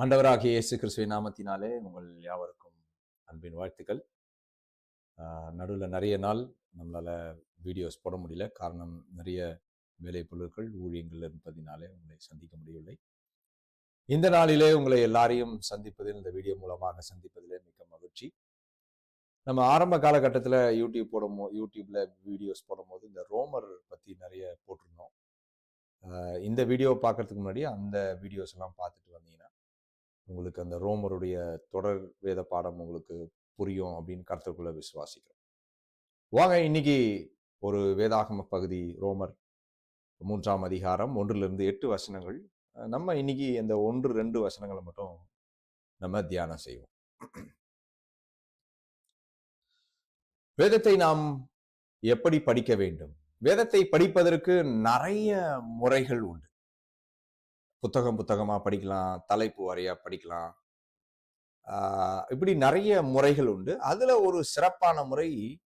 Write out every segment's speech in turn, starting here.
ஆண்டவராகிய இயேசு கிறிஸ்துவை நாமத்தினாலே உங்கள் யாவருக்கும் அன்பின் வாழ்த்துக்கள். நடுவில் நிறைய நாள் நம்மளால் வீடியோஸ் போட முடியல. காரணம் நிறைய வேலை பொருட்கள் ஊழியங்கள் இருப்பதினாலே உங்களை சந்திக்க முடியவில்லை. இந்த நாளிலே உங்களை எல்லாரையும் சந்திப்பதில் இந்த வீடியோ மூலமாக சந்திப்பதிலே மிக்க மகிழ்ச்சி. நம்ம ஆரம்ப காலகட்டத்தில் யூடியூப் போடும் போ யூடியூப்ல வீடியோஸ் போடும்போது இந்த ரோமர் பற்றி நிறைய போட்டிருந்தோம். இந்த வீடியோ பார்க்கறதுக்கு முன்னாடி அந்த வீடியோஸ் எல்லாம் பார்த்துட்டு வந்தீங்கன்னா உங்களுக்கு அந்த ரோமருடைய தொடர் வேத பாடம் உங்களுக்கு புரியும் அப்படின்னு கருத்துக்குள்ள விசுவாசிக்கிறோம். வாங்க இன்னைக்கு ஒரு வேதாகம பகுதி ரோமர் மூன்றாம் அதிகாரம் ஒன்றிலிருந்து எட்டு வசனங்கள். நம்ம இன்னைக்கு அந்த ஒன்று ரெண்டு வசனங்களை மட்டும் நம்ம தியானம் செய்வோம். வேதத்தை நாம் எப்படி படிக்க வேண்டும்? வேதத்தை படிப்பதற்கு நிறைய முறைகள் உண்டு. புத்தகம் புத்தகமாக படிக்கலாம் தலைப்பு வாரியாக படிக்கலாம். ஆஹ் இப்படி நிறைய முறைகள் உண்டு. அதில் ஒரு சிறப்பான முறை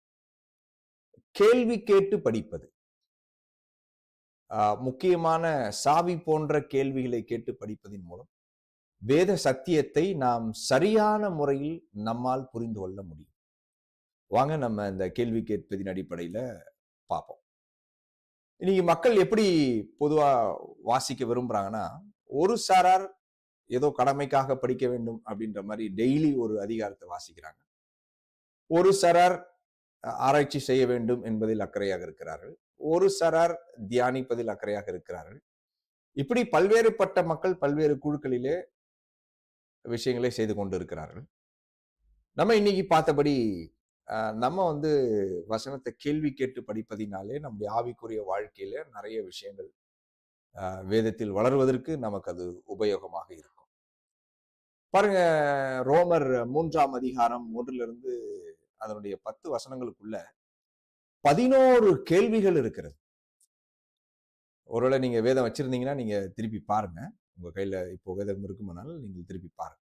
கேள்வி கேட்டு படிப்பது. ஆஹ் முக்கியமான சாவி போன்ற கேள்விகளை கேட்டு படிப்பதின் மூலம் வேத சத்தியத்தை நாம் சரியான முறையில் நம்மால் புரிந்து கொள்ள முடியும். வாங்க நம்ம இந்த கேள்வி கேட்பதின் அடிப்படையில் பார்ப்போம். இன்னைக்கு மக்கள் எப்படி பொதுவாக வாசிக்க விரும்புறாங்கன்னா ஒரு சாரார் ஏதோ கடமைக்காக படிக்க வேண்டும் அப்படின்ற மாதிரி டெய்லி ஒரு அதிகாரத்தை வாசிக்கிறாங்க. ஒரு சாரார் ஆராய்ச்சி செய்ய வேண்டும் என்பதில் அக்கறையாக இருக்கிறார்கள். ஒரு சாரார் தியானிப்பதில் அக்கறையாக இருக்கிறார்கள். இப்படி பல்வேறுபட்ட மக்கள் பல்வேறு குழுக்களிலே விஷயங்களை செய்து கொண்டு இருக்கிறார்கள். நம்ம இன்னைக்கு பார்த்தபடி நம்ம வந்து வசனத்தை கேள்வி கேட்டு படிப்பதினாலே நம்முடைய ஆவிக்குரிய வாழ்க்கையில நிறைய விஷயங்கள் வேதத்தில் வளர்வதற்கு நமக்கு அது உபயோகமாக இருக்கும். பாருங்க ரோமர் மூன்றாம் அதிகாரம் ஒன்றிலிருந்து அதனுடைய பத்து வசனங்களுக்குள்ள பதினோரு கேள்விகள் இருக்கிறது. ஒருவேளை நீங்க வேதம் வச்சிருந்தீங்கன்னா நீங்க திருப்பி பாருங்க. உங்க கையில இப்போ வேதம் இருக்குமானாலும் நீங்கள் திருப்பி பாருங்க.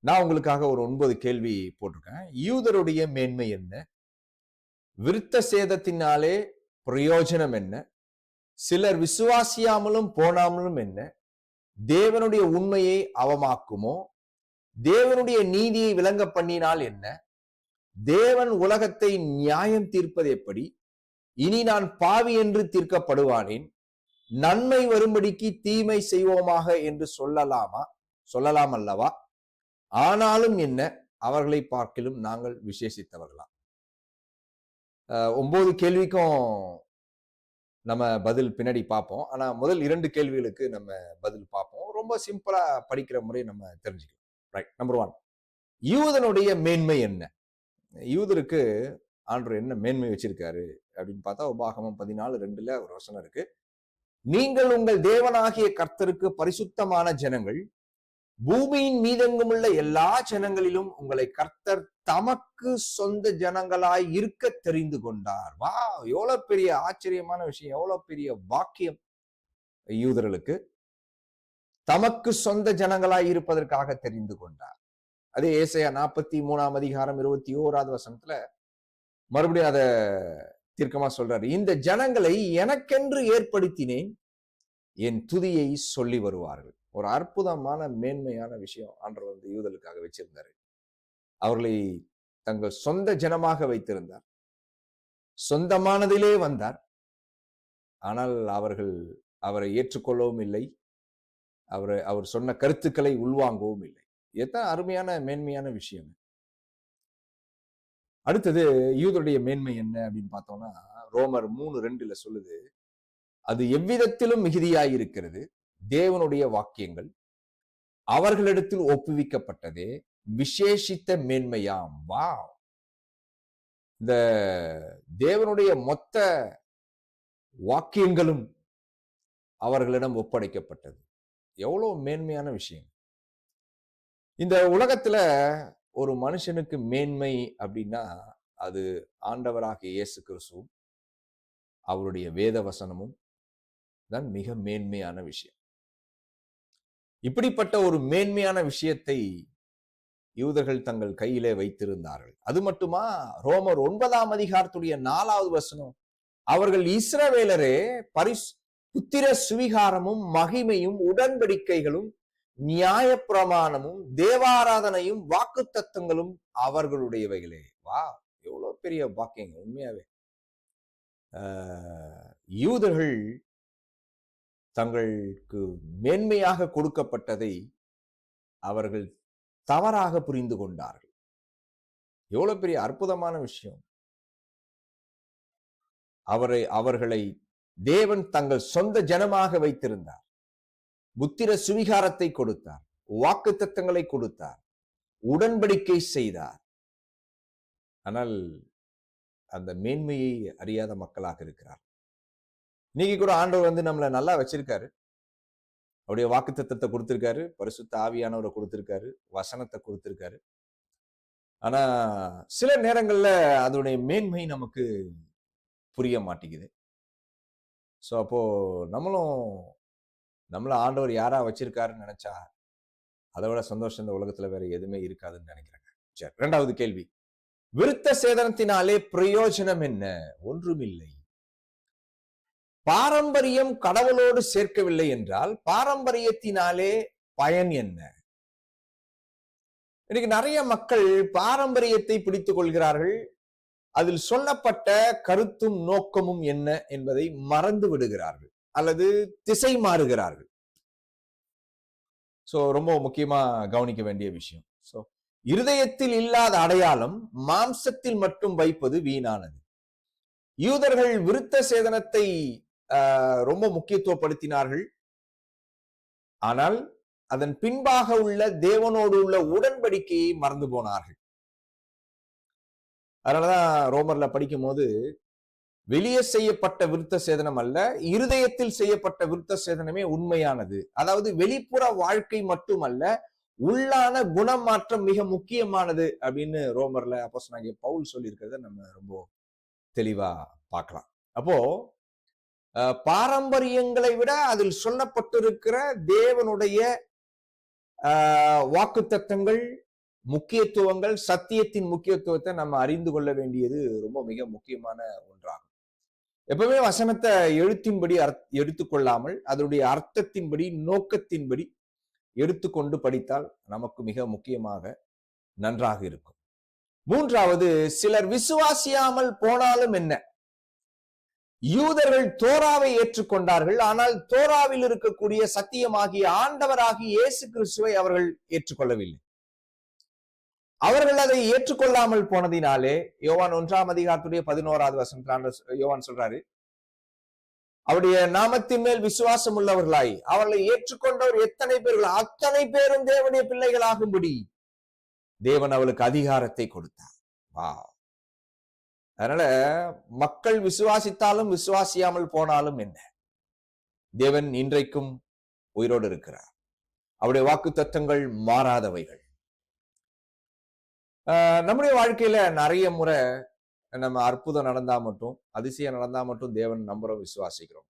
நான் உங்களுக்காக ஒரு ஒன்பது கேள்வி போட்டிருக்கேன். யூதருடைய மேன்மை என்ன? விருத்த சேதத்தினாலே பிரயோஜனம் என்ன? சிலர் விசுவாசியாமலும் போனாமலும் என்ன? தேவனுடைய உண்மையை அவமாக்குமோ? தேவனுடைய நீதியை விளங்க பண்ணினால் என்ன? தேவன் உலகத்தை நியாயம் தீர்ப்பது எப்படி? இனி நான் பாவி என்று தீர்க்கப்படுவானேன்? நன்மை வரும்படிக்கு தீமை செய்வோமாக என்று சொல்லலாமா? சொல்லலாம் அல்லவா? ஆனாலும் என்ன? அவர்களை பார்க்கிலும் நாங்கள் விசேஷித்தவர்களா? ஒன்பது கேள்விக்கும் நம்ம பதில் பின்னாடி பார்ப்போம். ஆனால் முதல் இரண்டு கேள்விகளுக்கு நம்ம பதில் பார்ப்போம். ரொம்ப சிம்பிளாக படிக்கிற முறை நம்ம தெரிஞ்சுக்கலாம். ரைட் நம்பர் ஒன் யூதனுடைய மேன்மை என்ன? யூதருக்கு ஆண்டவர் என்ன மேன்மை வச்சிருக்காரு? அப்படின்னு பார்த்தா உபாகமம் பதினாலு ரெண்டுல ஒரு வசனம் இருக்கு. நீங்கள் உங்கள் தேவனாகிய கர்த்தருக்கு பரிசுத்தமான ஜனங்கள் பூமியின் மீதெங்கும் உள்ள எல்லா ஜனங்களிலும் உங்களை கர்த்தர் தமக்கு சொந்த ஜனங்களாய் இருக்க தெரிந்து கொண்டார். வா எவ்வளவு பெரிய ஆச்சரியமான விஷயம் எவ்வளவு பெரிய வாக்கியம் யூதர்களுக்கு. தமக்கு சொந்த ஜனங்களாய் இருப்பதற்காக தெரிந்து கொண்டார். அதே ஏசையா நாற்பத்தி மூணாம் அதிகாரம் இருபத்தி ஓராவது வசனத்துல மறுபடியும் அத தீர்க்கமா சொல்றாரு. இந்த ஜனங்களை எனக்கென்று ஏற்படுத்தினேன் என் துதியை சொல்லி வருவார்கள். ஒரு அற்புதமான மேன்மையான விஷயம் ஆண்டவர் வந்து யூதலுக்காக வச்சிருந்தாரு. அவர்களை தங்கள் சொந்த ஜனமாக வைத்திருந்தார். சொந்தமானதிலே வந்தார். ஆனால் அவர்கள் அவரை ஏற்றுக்கொள்ளவும் இல்லை. அவரை அவர் சொன்ன கருத்துக்களை உள்வாங்கவும் இல்லை. எத்தனை அருமையான மேன்மையான விஷயம். அடுத்தது யூதருடைய மேன்மை என்ன அப்படின்னு பார்த்தோம்னா ரோமர் மூணு ரெண்டுல சொல்லுது அது எவ்விதத்திலும் மிகுதியாய் இருக்கிறது தேவனுடைய வாக்கியங்கள் அவர்களிடத்தில் ஒப்புவிக்கப்பட்டதே விசேஷித்த மேன்மையாம். வா இந்த தேவனுடைய மொத்த வாக்கியங்களும் அவர்களிடம் ஒப்படைக்கப்பட்டது. எவ்வளவு மேன்மையான விஷயம். இந்த உலகத்துல ஒரு மனுஷனுக்கு மேன்மை அப்படின்னா அது ஆண்டவராக இயேசு கிறிஸ்துவும் அவருடைய வேத வசனமும் தான் மிக மேன்மையான விஷயம். இப்படிப்பட்ட ஒரு மேன்மையான விஷயத்தை யூதர்கள் தங்கள் கையிலே வைத்திருந்தார்கள். அது மட்டுமா? ரோமர் ஒன்பதாம் அதிகாரத்துடைய நாலாவது வசனம். அவர்கள் இஸ்ரவேலரே பரிஸ் புத்திர சுவிகாரமும் மகிமையும் உடன்படிக்கைகளும் நியாய பிரமாணமும் தேவாராதனையும் வாக்கு தத்தங்களும் அவர்களுடையவைகளே. வா எவ்வளவு பெரிய வாக்கியங்க உண்மையாவே. ஆஹ், யூதர்கள் தங்களுக்கு மேன்மையாக கொடுக்கப்பட்டதை அவர்கள் தவறாக புரிந்து கொண்டார்கள். எவ்வளவு பெரிய அற்புதமான விஷயம். அவரை அவர்களை தேவன் தங்கள் சொந்த ஜனமாக வைத்திருந்தார். புத்திர சுவிகாரத்தை கொடுத்தார். வாக்கு தத்தங்களை கொடுத்தார். உடன்படிக்கை செய்தார். ஆனால் அந்த மேன்மையை அறியாத மக்களாக இருக்கிறார் இன்னைக்கு கூட ஆண்டவர் வந்து நம்மளை நல்லா வச்சிருக்காரு. அவருடைய வாக்கு தத்தத்தை கொடுத்துருக்காரு. பரிசுத்த ஆவியானவரை கொடுத்துருக்காரு. வசனத்தை கொடுத்துருக்காரு. ஆனா சில நேரங்கள்ல அதோடைய மேன்மை நமக்கு புரிய மாட்டேங்குது. ஸோ அப்போ நம்மளும் நம்மள ஆண்டவர் யாரா வச்சிருக்காருன்னு நினைச்சா அதை விட சந்தோஷம் இந்த உலகத்துல வேற எதுவுமே இருக்காதுன்னு நினைக்கிறேங்க. சரி ரெண்டாவது கேள்வி. விருத்த சேதனத்தினாலே பிரயோஜனம் என்ன? ஒன்றுமில்லை. பாரம்பரியம் கடவுளோடு சேர்க்கவில்லை என்றால் பாரம்பரியத்தினாலே பயன் என்ன? இன்னைக்கு நிறைய மக்கள் பாரம்பரியத்தை பிடித்துக் கொள்கிறார்கள். அதில் சொல்லப்பட்ட கருத்தும் நோக்கமும் என்ன என்பதை மறந்து விடுகிறார்கள். அல்லது திசை மாறுகிறார்கள். சோ ரொம்ப முக்கியமா கவனிக்க வேண்டிய விஷயம். சோ இருதயத்தில் இல்லாத அடையாளம் மாம்சத்தில் மட்டும் வைப்பது வீணானது. யூதர்கள் விருத்த சேதனத்தை ரொம்ப முக்கியத்துவப்படுத்தினார்கள். ஆனால் அதன் பின்பாக உள்ள தேவனோடு உள்ள உடன்படிக்கையை மறந்து போனார்கள். அதனாலதான் ரோமர்ல படிக்கும் போது வெளியே செய்யப்பட்ட விருத்த சேதனம் அல்ல இருதயத்தில் செய்யப்பட்ட விருத்த சேதனமே உண்மையானது. அதாவது வெளிப்புற வாழ்க்கை மட்டுமல்ல உள்ளான குணமாற்றம் மிக முக்கியமானது அப்படின்னு ரோமர்ல அப்போ சொன்னாங்க பவுல் சொல்லியிருக்கிறத நம்ம ரொம்ப தெளிவா பார்க்கலாம். அப்போ பாரம்பரியங்களை விட அதில் சொல்லப்பட்டிருக்கிற தேவனுடைய வாக்கு தத்தங்கள் முக்கியத்துவங்கள் சத்தியத்தின் முக்கியத்துவத்தை நம்ம அறிந்து கொள்ள வேண்டியது ரொம்ப மிக முக்கியமான ஒன்றாகும். எப்பவுமே வசனத்தை எழுத்தின்படி அர்த் எடுத்துக்கொள்ளாமல் அதனுடைய அர்த்தத்தின்படி நோக்கத்தின்படி எடுத்துக்கொண்டு படித்தால் நமக்கு மிக முக்கியமாக நன்றாக இருக்கும். மூன்றாவது சிலர் விசுவாசியாமல் போனாலும் என்ன? யூதர்கள் தோராவை ஏற்றுக்கொண்டார்கள். ஆனால் தோராவில் இருக்கக்கூடிய சத்தியமாகிய ஆண்டவராகிய இயேசு கிறிஸ்துவை அவர்கள் ஏற்றுக்கொள்ளவில்லை. அவர்கள் அதை ஏற்றுக்கொள்ளாமல் போனதினாலே யோவான் ஒன்றாம் அதிகாரத்துடைய பதினோராவது வசனத்தில் யோவான் சொல்றாரு அவருடைய நாமத்தின் மேல் விசுவாசம் உள்ளவர்களாய் அவர்களை ஏற்றுக்கொண்டவர் எத்தனை பேர்கள்? அத்தனை பேரும் தேவனுடைய பிள்ளைகளாகும்படி தேவன் அவளுக்கு அதிகாரத்தை கொடுத்தார். வா அதனால மக்கள் விசுவாசித்தாலும் விசுவாசியாமல் போனாலும் என்ன? தேவன் இன்றைக்கும் உயிரோடு இருக்கிறார். அவருடைய வாக்கு தத்துவங்கள் மாறாதவைகள். ஆஹ் நம்முடைய வாழ்க்கையில நிறைய முறை நம்ம அற்புதம் நடந்தா மட்டும் அதிசயம் நடந்தா மட்டும் தேவன் நம்புறோம் விசுவாசிக்கிறோம்.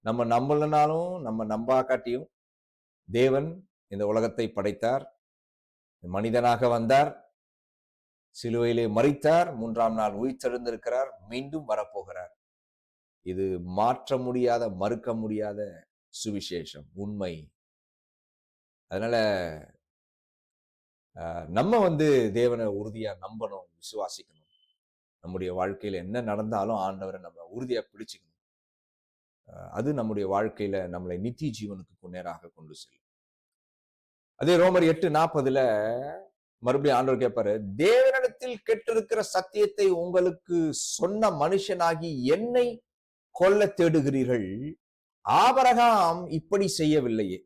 நம்ம நம்பலனாலும் நம்ம நம்பாக்காட்டியும் தேவன் இந்த உலகத்தை படைத்தார். மனிதனாக வந்தார். சிலுவையிலே மறித்தார் மூன்றாம் நாள் உயிர்த்தெழுந்திருக்கிறார் மீண்டும் வரப்போகிறார். இது மாற்ற முடியாத மறுக்க முடியாத சுவிசேஷம் உண்மை. அதனால ஆஹ், நம்ம வந்து தேவனை உறுதியா நம்பணும் விசுவாசிக்கணும். நம்முடைய வாழ்க்கையில என்ன நடந்தாலும் ஆண்டவரை நம்ம உறுதியா பிடிச்சுக்கணும். அது நம்முடைய வாழ்க்கையில நம்மளை நித்திய ஜீவனுக்கு நேராக கொண்டு செல்லும். அதே ரோமர் எட்டு நாற்பதுல மறுபடியும் ஆண்டவர் கேட்பாரு தேவனிடத்தில் கெட்டிருக்கிற சத்தியத்தை உங்களுக்கு சொன்ன மனுஷனாகி என்னை கொல்ல தேடுகிறீர்கள். ஆபரகாம் இப்படி செய்யவில்லையே.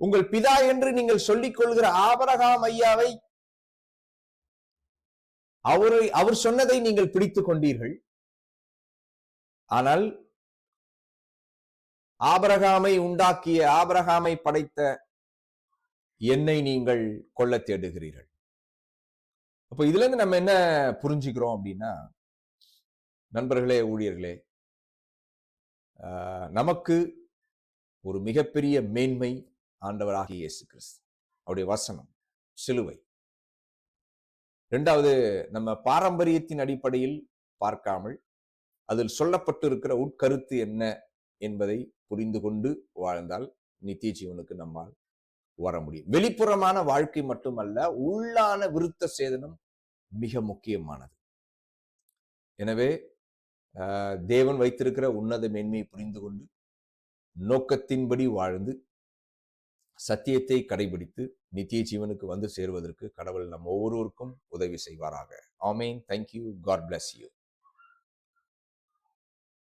உங்கள் பிதா என்று நீங்கள் சொல்லிக் கொள்கிற ஆபரகாம் ஐயாவை அவரை அவர் சொன்னதை நீங்கள் பிடித்துக் கொண்டீர்கள். ஆனால் ஆபரகாமை உண்டாக்கிய ஆபரகாமை படைத்த என்னை நீங்கள் கொல்ல தேடுகிறீர்கள். அப்போ இதுல இருந்து நம்ம என்ன புரிஞ்சுக்கிறோம் அப்படின்னா நண்பர்களே ஊழியர்களே ஆஹ், நமக்கு ஒரு மிகப்பெரிய மேன்மை ஆண்டவராகிய இயேசு கிறிஸ்து. அவருடைய வசனம் சிலுவை. ரெண்டாவது நம்ம பாரம்பரியத்தின் அடிப்படையில் பார்க்காமல் அதில் சொல்லப்பட்டிருக்கிற உட்கருத்து என்ன என்பதை புரிந்து கொண்டு வாழ்ந்தால் நித்திய ஜீவனுக்கு நம்மால் வர முடியும். வெளிப்புறமான வாழ்க்கை மட்டுமல்ல உள்ளான விருத்த சேதனம் மிக முக்கியமானது. எனவே தேவன் வைத்திருக்கிற உன்னத மேன்மையை புரிந்து கொண்டு நோக்கத்தின்படி வாழ்ந்து சத்தியத்தை கடைபிடித்து நித்திய ஜீவனுக்கு வந்து சேருவதற்கு கடவுள் நம் ஒவ்வொருவருக்கும் உதவி செய்வாராக. Amen. Thank you God bless you